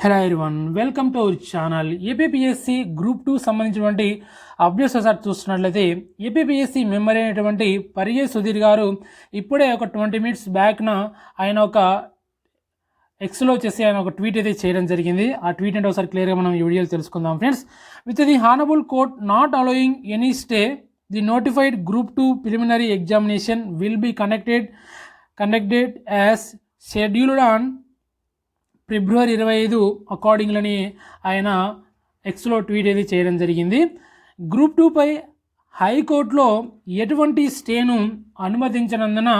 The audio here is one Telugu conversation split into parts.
Hello one welcome to our channel APPSC group two సంబంధించినటువంటి అప్డేట్స్ ఒకసారి చూస్తున్నట్లయితే ఏపీపీఎస్సి మెంబర్ అయినటువంటి పరిజయ్ సుధీర్ గారు ఇప్పుడే ఒక ట్వంటీ మినిట్స్ బ్యాక్న ఆయన ఒక ఎక్స్లో వచ్చేసి ఆయన ఒక ట్వీట్ అయితే చేయడం జరిగింది. ఆ ట్వీట్ అంటే ఒకసారి క్లియర్గా మనం ఈ వీడియోలో తెలుసుకుందాం. Friends with the honourable court not allowing any stay the notified group two preliminary examination will be connected conducted as scheduled on February ఇరవై ఐదు అకార్డింగ్లని ఆయన ఎక్స్లో ట్వీట్ అయితే చేయడం జరిగింది. గ్రూప్ టూపై హైకోర్టులో ఎటువంటి స్టేను అనుమతించినందున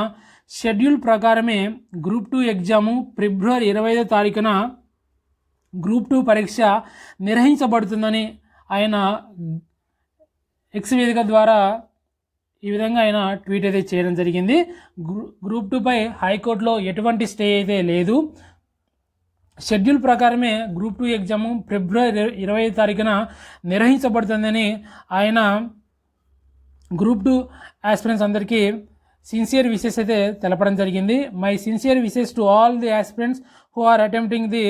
షెడ్యూల్ ప్రకారమే గ్రూప్ టూ ఎగ్జాము ఫిబ్రవరి ఇరవై ఐదో తారీఖున గ్రూప్ టూ పరీక్ష నిర్వహించబడుతుందని ఆయన ఎక్స్ వేదిక ద్వారా ఈ విధంగా ఆయన ట్వీట్ అయితే చేయడం జరిగింది. గ్రూ గ్రూప్ టూపై హైకోర్టులో ఎటువంటి స్టే అయితే లేదు. షెడ్యూల్ ప్రకారమే గ్రూప్ టూ ఎగ్జామ్ ఫిబ్రవరి ఇరవై తారీఖున నిర్వహించబడుతుందని ఆయన గ్రూప్ టూ ఆస్పిరెంట్స్ అందరికీ సిన్సియర్ విషెస్ అయితే తెలపడం జరిగింది. My sincere wishes to all the aspirants who are attempting the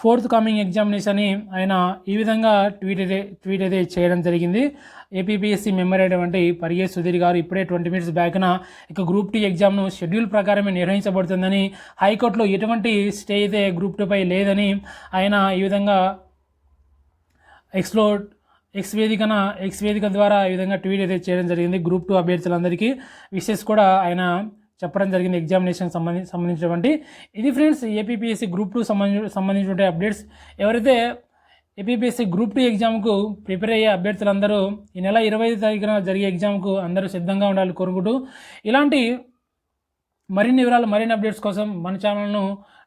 forthcoming examination అని ఆయన ఈ విధంగా ట్వీట్ అయితే ట్వీట్ అయితే చేయడం జరిగింది ఏపీపీఎస్సీ మెంబర్ అయినటువంటి పరిగే సుధీర్ గారు ఇప్పుడే ట్వంటీ మినిట్స్ బ్యాక్న ఇక గ్రూప్ టీ ఎగ్జామ్ను షెడ్యూల్ ప్రకారమే నిర్వహించబడుతుందని హైకోర్టులో ఎటువంటి స్టే అయితే గ్రూప్ టూపై లేదని ఆయన ఈ విధంగా ఎక్స్లో ఎక్స్ వేదికన ఎక్స్ వేదిక ద్వారా ఈ విధంగా ట్వీట్ అయితే చేయడం జరిగింది గ్రూప్ టూ అభ్యర్థులందరికీ. విషెస్ కూడా ఆయన చెప్పడం జరిగింది ఎగ్జామినేషన్ సంబంధించి సంబంధించినటువంటి. ఇది ఫ్రెండ్స్ ఏపీపీఎస్సీ గ్రూప్ టూ సంబంధించి సంబంధించినటువంటి అప్డేట్స్. ఎవరైతే ఏపీపీఎస్సీ గ్రూప్ టూ ఎగ్జామ్కు ప్రిపేర్ అయ్యే అభ్యర్థులందరూ ఈ నెల ఇరవై ఐదు తారీఖున జరిగే ఎగ్జామ్కు అందరూ సిద్ధంగా ఉండాలి కోరుకుంటూ ఇలాంటి మరిన్ని వివరాలు మరిన్ని అప్డేట్స్ కోసం మన ఛానల్ను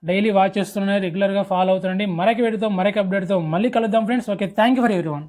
డైలీ వాచ్ చేస్తున్నాయి రెగ్యులర్గా ఫాలో అవుతుండండి. మరొక వీడియోతో మరొక అప్డేట్తో మళ్ళీ కలుద్దాం friends. Okay thank you for everyone.